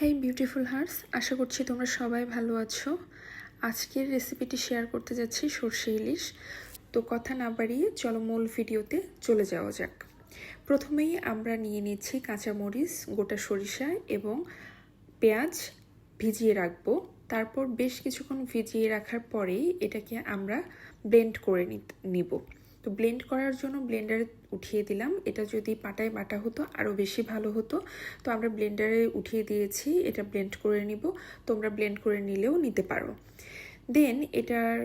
হেই beautiful hertz আশা করছি তোমরা সবাই ভালো আছো। আজকের রেসিপিটি শেয়ার করতে যাচ্ছি সর্ষে ইলিশ। তো কথা না বাড়িয়ে চলো মূল ভিডিওতে চলে যাওয়া যাক। প্রথমেই আমরা নিয়ে নিচ্ছি কাঁচামরিচ, গোটা সরিষা এবং পেঁয়াজ ভিজিয়ে রাখব। তারপর বেশ কিছুক্ষণ ভিজিয়ে রাখার পরেই এটাকে আমরা ব্লেন্ড করে নিব। তো ব্লেন্ড করার জন্য ব্লেন্ডারে উঠিয়ে দিলাম। এটা যদি পাটায় বাটা হতো আরও বেশি ভালো হতো। তো আমরা ব্লেন্ডারে উঠিয়ে দিয়েছি, এটা ব্লেন্ড করে নিব। তোমরা ব্লেন্ড করে নিলেও নিতে পারো। দেন এটার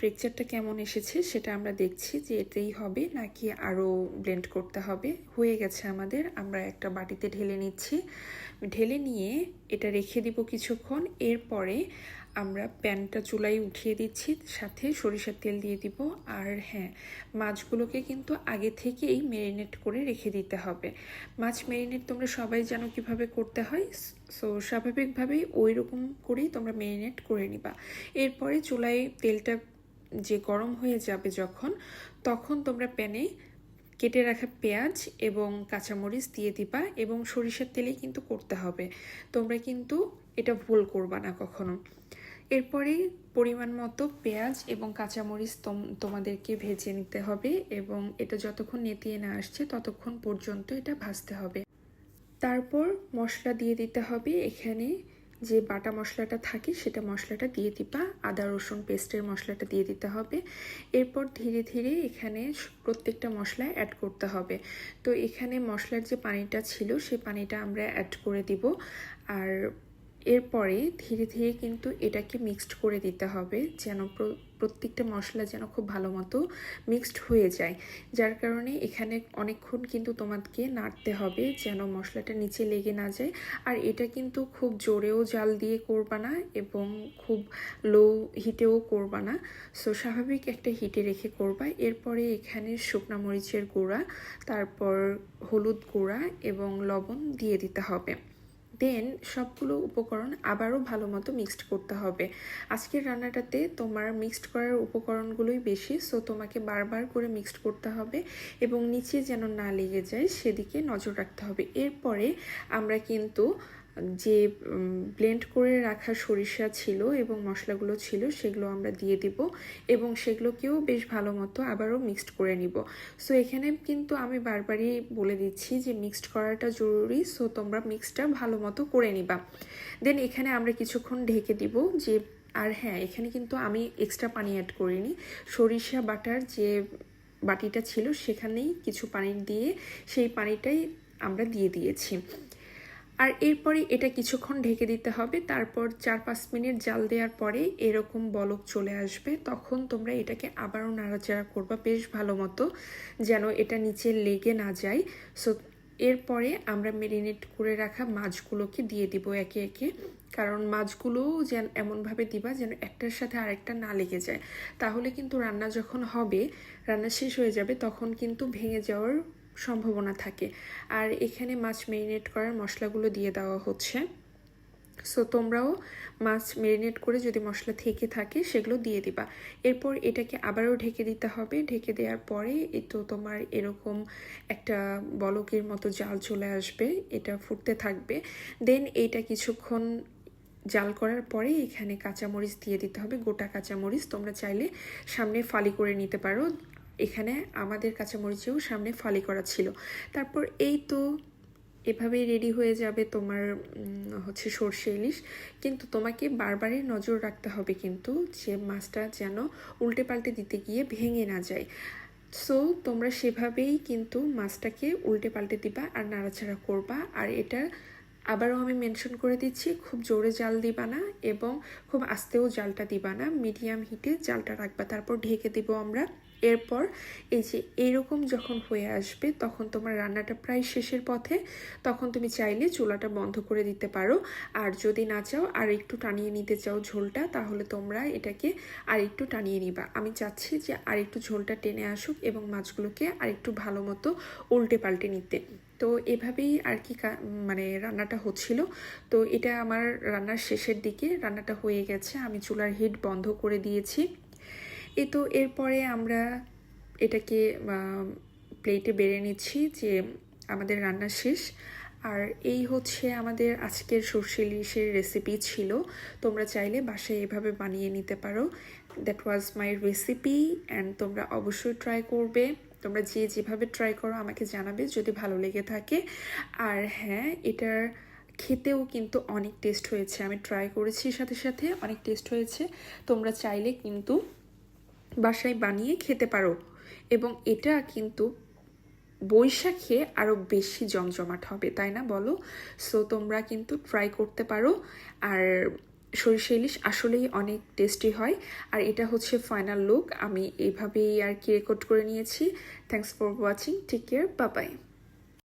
টেক্সচারটা কেমন এসেছে সেটা আমরা দেখছি যে এটাই হবে নাকি আরও ব্লেন্ড করতে হবে। হয়ে গেছে আমাদের, আমরা একটা বাটিতে ঢেলে নিচ্ছি। ঢেলে নিয়ে এটা রেখে দিব কিছুক্ষণ, এরপরে আমরা প্যানটা চুলাই উঠিয়ে দিচ্ছি, সাথে সরিষার তেল দিয়ে দিব। আর হ্যাঁ মাছগুলোকে কিন্তু আগে থেকেই ম্যারিনেট করে রেখে দিতে হবে। মাছ ম্যারিনেট তোমরা সবাই জানো কীভাবে করতে হয় সো স্বাভাবিকভাবেই ওই রকম করেই তোমরা ম্যারিনেট করে নিবা। এরপরে চুলায় তেলটা যে গরম হয়ে যাবে যখন, তখন তোমরা প্যানে কেটে রাখা পেঁয়াজ এবং কাঁচামরিচ দিয়ে দিবা এবং সরিষার তেলেই কিন্তু করতে হবে। তোমরা কিন্তু এটা ভুল করবা না কখনো। এরপরে পরিমাণ মতো পেঁয়াজ এবং কাঁচামরিচ তোমাদেরকে ভেজে নিতে হবে এবং এটা যতক্ষণ নেতিয়ে না আসছে ততক্ষণ পর্যন্ত এটা ভাজতে হবে। তারপর মশলা দিয়ে দিতে হবে এখানে যে বাটা মশলাটা থাকে সেটা মশলাটা দিয়ে দিবা। আদা, রসুন পেস্টের মশলাটা দিয়ে দিতে হবে। এরপর ধীরে ধীরে এখানে প্রত্যেকটা মশলা অ্যাড করতে হবে। তো এখানে মশলার যে পানিটা ছিল, সে পানিটা আমরা অ্যাড করে দিব। আর এরপরে ধীরে ধীরে কিন্তু এটাকে মিক্সড করে দিতে হবে, যেন প্রত্যেকটা মশলা যেন খুব ভালো মতো মিক্সড হয়ে যায়। যার কারণে এখানে অনেকক্ষণ কিন্তু তোমাকে নাড়তে হবে, যেন মশলাটা নিচে লেগে না যায়। আর এটা কিন্তু খুব জোরেও জাল দিয়ে করবা না এবং খুব লো হিটেও করবা না। সো স্বাভাবিক একটা হিটে রেখে করবা। এরপরে এখানে শুকনা মরিচের গুঁড়া, তারপর হলুদ গুঁড়া এবং লবণ দিয়ে দিতে হবে। দেন সবগুলো উপকরণ আবারও ভালো মতো মিক্সড করতে হবে। আজকের রান্নাটাতে তোমার মিক্সড করার উপকরণগুলোই বেশি সো তোমাকে বারবার করে মিক্সড করতে হবে এবং নিচে যেন না লেগে যায়, সেদিকে নজর রাখতে হবে। এরপরে আমরা কিন্তু যে ব্লেন্ড করে রাখা সরিষা ছিল এবং মশলাগুলো ছিল সেগুলো আমরা দিয়ে দিব এবং সেগুলোকেও বেশ ভালো মতো আবারও মিক্সড করে নিব। সো এখানে কিন্তু আমি বারবারই বলে দিচ্ছি যে মিক্সড করাটা জরুরি। সো তোমরা মিক্সটা ভালো মতো করে নিবা। দেন এখানে আমরা কিছুক্ষণ ঢেকে দিব যে, আর হ্যাঁ এখানে কিন্তু আমি এক্সট্রা পানি অ্যাড করিনি। সরিষা বাটার যে বাটিটা ছিল সেখানেই কিছু পানি দিয়ে সেই পানিটাই আমরা দিয়ে দিয়েছি। আর এরপরে এটা কিছুক্ষণ ঢেকে দিতে হবে। তারপর চার পাঁচ মিনিট জাল দেওয়ার পরে এরকম বলক চলে আসবে। তখন তোমরা এটাকে আবারও নাড়াচাড়া করবা বেশ ভালো মতো, যেন এটা নিচে লেগে না যায়। সো, এরপরে আমরা মেরিনেট করে রাখা মাছগুলোকে দিয়ে দিব একে একে। কারণ মাছগুলোও যেন এমনভাবে দিবা যেন একটার সাথে আরেকটা না লেগে যায়। তাহলে কিন্তু রান্না যখন হবে, রান্না শেষ হয়ে যাবে, তখন কিন্তু ভেঙে যাওয়ার সম্ভাবনা থাকে। আর এখানে মাছ মেরিনেট করার মশলাগুলো দিয়ে দেওয়া হচ্ছে। সো তোমরাও মাছ মেরিনেট করে যদি মশলা থেকে থাকে, সেগুলো দিয়ে দিবা। এরপর এটাকে আবারও ঢেকে দিতে হবে। ঢেকে দেওয়ার পরে তো তোমার এরকম একটা বলকের মতো জাল চলে আসবে। এটা ফুটতে থাকবে। দেন এইটা কিছুক্ষণ জাল করার পরে এখানে কাঁচামরিচ দিয়ে দিতে হবে। গোটা কাঁচামরিচ তোমরা চাইলে সামনে ফালি করে নিতে পারো। এখানে আমাদের কাঁচামরিচেও সামনে ফালি করা ছিল। তারপর এই তো এভাবেই রেডি হয়ে যাবে তোমার হচ্ছে সর্ষে ইলিশ। কিন্তু তোমাকে বারবারই নজর রাখতে হবে কিন্তু যে মাছটা যেন উল্টে পাল্টে দিতে গিয়ে ভেঙে না যায়। সো তোমরা সেভাবেই কিন্তু মাছটাকে উল্টে পাল্টে দিবা আর নাড়াচাড়া করবা। আর এটা আবারও আমি মেনশন করে দিচ্ছি, খুব জোরে জাল দিবা না এবং খুব আস্তেও জালটা দিবা না। মিডিয়াম হিটে জালটা রাখবা। তারপর ঢেকে দিব আমরা এরপর এই যে এইরকম যখন হয়ে আসবে, তখন তোমার রান্নাটা প্রায় শেষের পথে, তখন তুমি চাইলে চুলাটা বন্ধ করে দিতে পারো। আর যদি না চাও, আর একটু টানিয়ে নিতে চাও ঝোলটা, তাহলে তোমরা এটাকে আর একটু টানিয়ে নিবা। আমি চাচ্ছি যে আর একটু ঝোলটা টেনে আসুক এবং মাছগুলোকে আর একটু ভালো মতো উল্টে পাল্টে নিতে। তো এভাবেই আর কি মানে রান্নাটা হচ্ছিল। তো এটা আমার রান্নার শেষের দিকে, রান্নাটা হয়ে গেছে। আমি চুলার হিট বন্ধ করে দিয়েছি। এ তো এরপরে আমরা এটাকে প্লেটে বেড়ে নিচ্ছি যে আমাদের রান্না শেষ। আর এই হচ্ছে আমাদের আজকের সর্ষে ইলিশের রেসিপি ছিল। তোমরা চাইলে বাসায় এভাবে বানিয়ে নিতে পারো। That was my recipe and তোমরা অবশ্যই ট্রাই করবে। তোমরা যে যেভাবে ট্রাই করো আমাকে জানাবে যদি ভালো লেগে থাকে। আর হ্যাঁ এটার খেতেও কিন্তু অনেক টেস্ট হয়েছে। আমি ট্রাই করেছি সাথে সাথে, অনেক টেস্ট হয়েছে। তোমরা চাইলে কিন্তু বাসায় বানিয়ে খেতে পারো। এবং এটা কিন্তু বৈশাখে আরও বেশি জমজমাট হবে, তাই না বলো? সো তোমরা কিন্তু ট্রাই করতে পারো। আর সরিষা ইলিশ আসলেই অনেক টেস্টি হয়। আর এটা হচ্ছে ফাইনাল লুক আমি এইভাবেই আর কি রেকর্ড করে নিয়েছি। Thanks for watching take care Babai